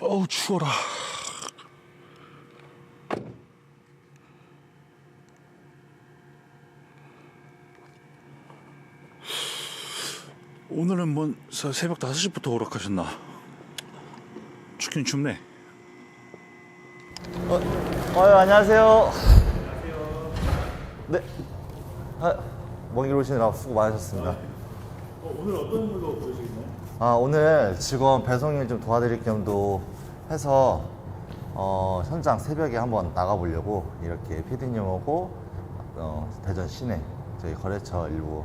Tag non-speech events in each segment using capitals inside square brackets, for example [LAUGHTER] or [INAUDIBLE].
어우 추워라. 오늘은 뭔 사- 새벽 5시부터 오락하셨나? 춥긴 춥네. 어, 어, 안녕하세요. 네. 아, 먼길 오시느라 수고 많으셨습니다. 오늘 어떤 걸로 보여주겠나요? 아, 오늘 직원 배송일 좀 도와드릴 겸도 해서 어, 현장 새벽에 한번 나가보려고 이렇게 피디님하고 어, 대전 시내 저희 거래처 일부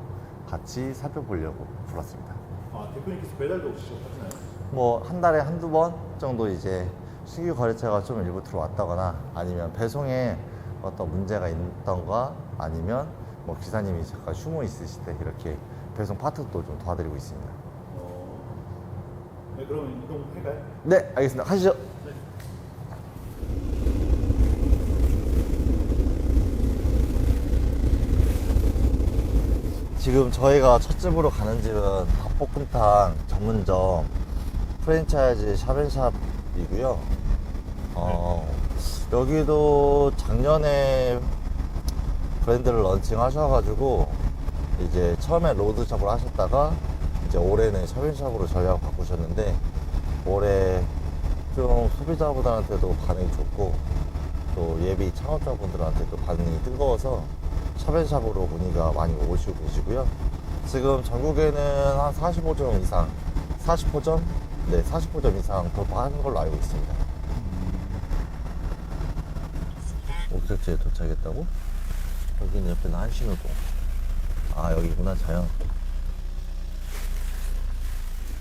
같이 살펴보려고 불렀습니다. 아 대표님께서 배달도 직접 하시나요? 뭐 한 달에 한두 번 정도 이제 신규 거래처가 좀 일부 들어왔다거나 아니면 배송에 어떤 문제가 있던가 아니면 뭐 기사님이 잠깐 휴무 있으실 때 이렇게 배송 파트도 좀 도와드리고 있습니다. 네 그러면 이동할까요? 네, 알겠습니다. 하시죠. 지금 저희가 첫 집으로 가는 집은 닭볶음탕 전문점 프랜차이즈 샵앤샵이고요. 어, 여기도 작년에 브랜드를 런칭하셔가지고 이제 처음에 로드샵을 하셨다가 이제 올해는 샵앤샵으로 전략을 바꾸셨는데 올해 좀 소비자분들한테도 반응이 좋고 또 예비 창업자분들한테도 반응이 뜨거워서 샵앤샵으로 문의가 많이 오시고 계시고요. 지금 전국에는 한 45점 이상, 40호점? 네, 40호점 이상 돌파한 걸로 알고 있습니다. 목적지에 도착했다고? 여기는 옆에는 한신호동. 아, 여기구나, 자연.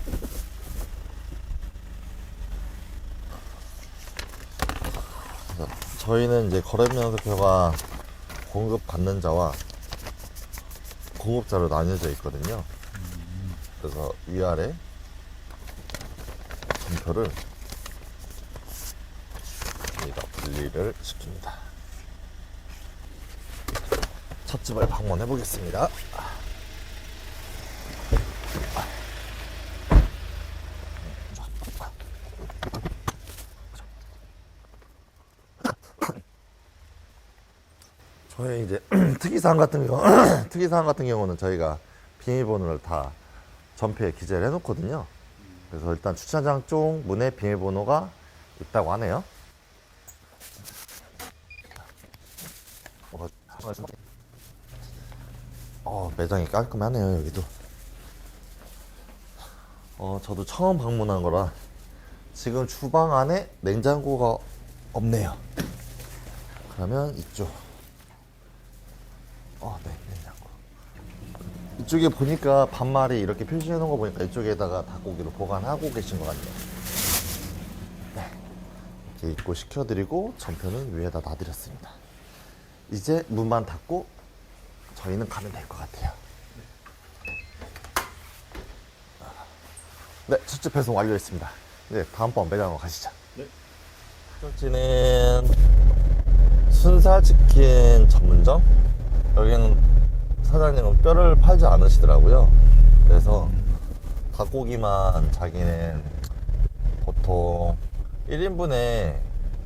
그래서 저희는 이제 거래면허표가 공급받는 자와 공급자로 나뉘어져 있거든요. 그래서 위아래 점표를 저희가 분리를 시킵니다. 첫 집을 방문해 보겠습니다. 저희 이제 [CLEARS THROAT] 특이사항 같은 경우 [CLEARS THROAT] 특이사항 같은 경우는 저희가 비밀번호를 다 전표에 기재를 해놓거든요. 그래서 일단 주차장 쪽 문에 비밀번호가 있다고 하네요. 어, 어, 매장이 깔끔하네요 여기도. 어 저도 처음 방문한 거라 지금 주방 안에 냉장고가 없네요. 그러면 이쪽. 어, 네, 냉장고. 이쪽에 보니까 반말이 이렇게 표시해 놓은 거 보니까 이쪽에다가 닭고기를 보관하고 계신 것 같네요. 네. 이렇게 입고 시켜드리고 전표는 위에다 놔드렸습니다. 이제 문만 닫고 저희는 가면 될 것 같아요. 네, 첫째 배송 완료했습니다. 네, 다음번 매장으로 가시죠. 네. 첫째는 순살치킨 전문점. 여기는 사장님은 뼈를 팔지 않으시더라고요. 그래서 닭고기만 자기는 보통 1인분에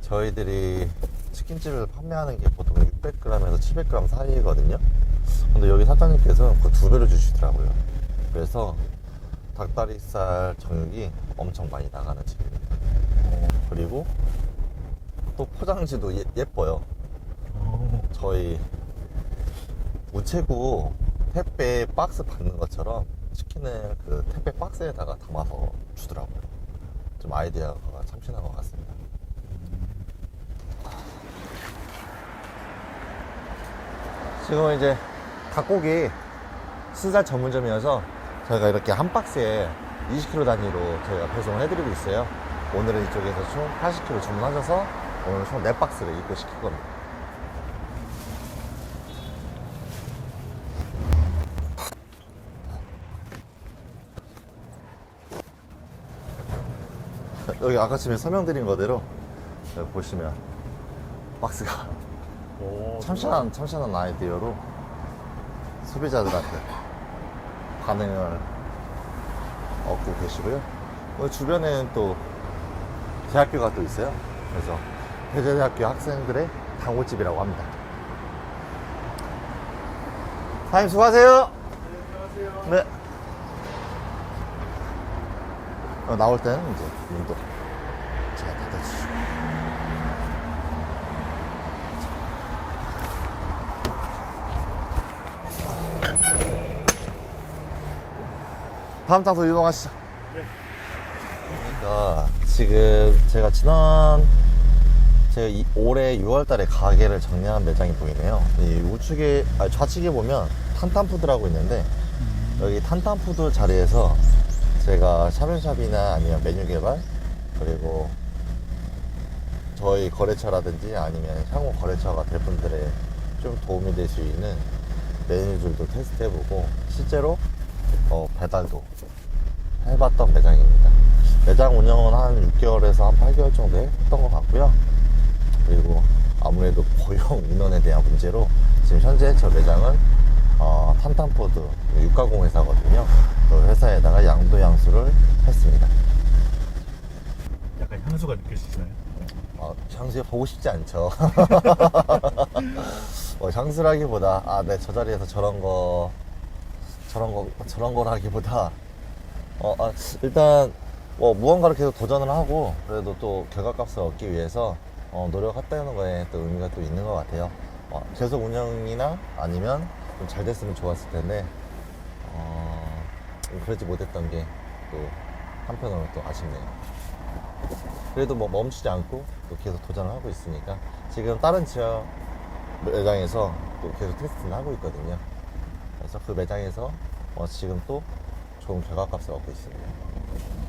저희들이 치킨집을 판매하는 게 보통 600g에서 700g 사이거든요. 근데 여기 사장님께서 그 두 배로 주시더라고요. 그래서 닭다리살 정육이 엄청 많이 나가는 집입니다. 어, 그리고 또 포장지도 예, 예뻐요. 저희 우체국 택배 박스 받는 것처럼 치킨을 그 택배 박스에다가 담아서 주더라고요. 좀 아이디어가 참신한 것 같습니다. 지금 이제 닭고기 순살 전문점이어서 저희가 이렇게 한 박스에 20kg 단위로 저희가 배송을 해드리고 있어요. 오늘은 이쪽에서 총 80kg 주문하셔서 오늘 총 4박스를 입고시킬 겁니다. 여기 아까 전에 설명드린 거대로 여기 보시면 박스가 참신한 참신한 아이디어로 소비자들한테 반응을 얻고 계시고요. 뭐 주변에는 또 대학교가 또 있어요. 그래서 대전대학교 학생들의 단골집이라고 합니다. 사장님 수고하세요. 네. 어, 나올 때는 이제 문도 잘 닫아주시고. 다음 장소 이동하시죠. 그러니까 지금 제가 지난 제가 이- 올해 6월달에 가게를 정리한 매장이 보이네요. 이 우측에 아 좌측에 보면 탄탄푸드라고 있는데 여기 탄탄푸드 자리에서 제가 샤벤샵이나 아니면 메뉴 개발 그리고 저희 거래처라든지 아니면 향후 거래처가 될 분들의 좀 도움이 될 수 있는 메뉴들도 테스트해보고 실제로 어, 배달도 해봤던 매장입니다. 매장 운영은 한 6개월에서 한 8개월 정도 했던 것 같고요. 그리고 아무래도 고용 인원에 대한 문제로 지금 현재 저 매장은 어, 탄탄포드 육가공 회사거든요. 그 회사에다가 양도 양수를 했습니다. 약간 향수가 느껴지시나요? 어, 향수 보고 싶지 않죠. 어, [LAUGHS] 향수라기보다 아, 네, 저 자리에서 저런 거 저런 거 저런 거라기보다 어, 아, 일단 뭐 무언가를 계속 도전을 하고 그래도 또 결과값을 얻기 위해서 어, 노력했다는 거에 또 의미가 또 있는 것 같아요. 어, 계속 운영이나 아니면 좀 잘 됐으면 좋았을 텐데 어, 그러지 못했던 게 또 한편으로 또 아쉽네요. 그래도 뭐 멈추지 않고 또 계속 도전을 하고 있으니까 지금 다른 지역 매장에서 또 계속 테스트를 하고 있거든요. 그래서 그 매장에서 어, 지금 또 좋은 결과값을 얻고 있습니다.